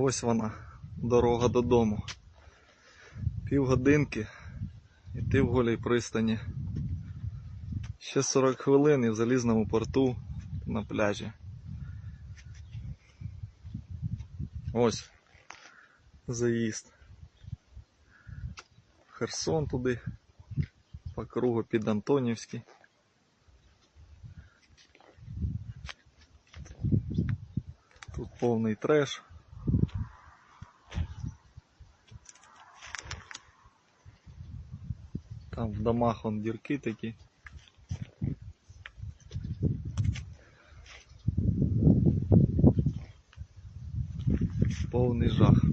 Ось вона, дорога додому. Півгодинки і ти в голій пристані. Ще 40 хвилин і в залізному порту на пляжі. Ось заїзд. Херсон туди, по кругу під Антонівський. Тут повний треш. Там в домах он дірки такі. Повний жах.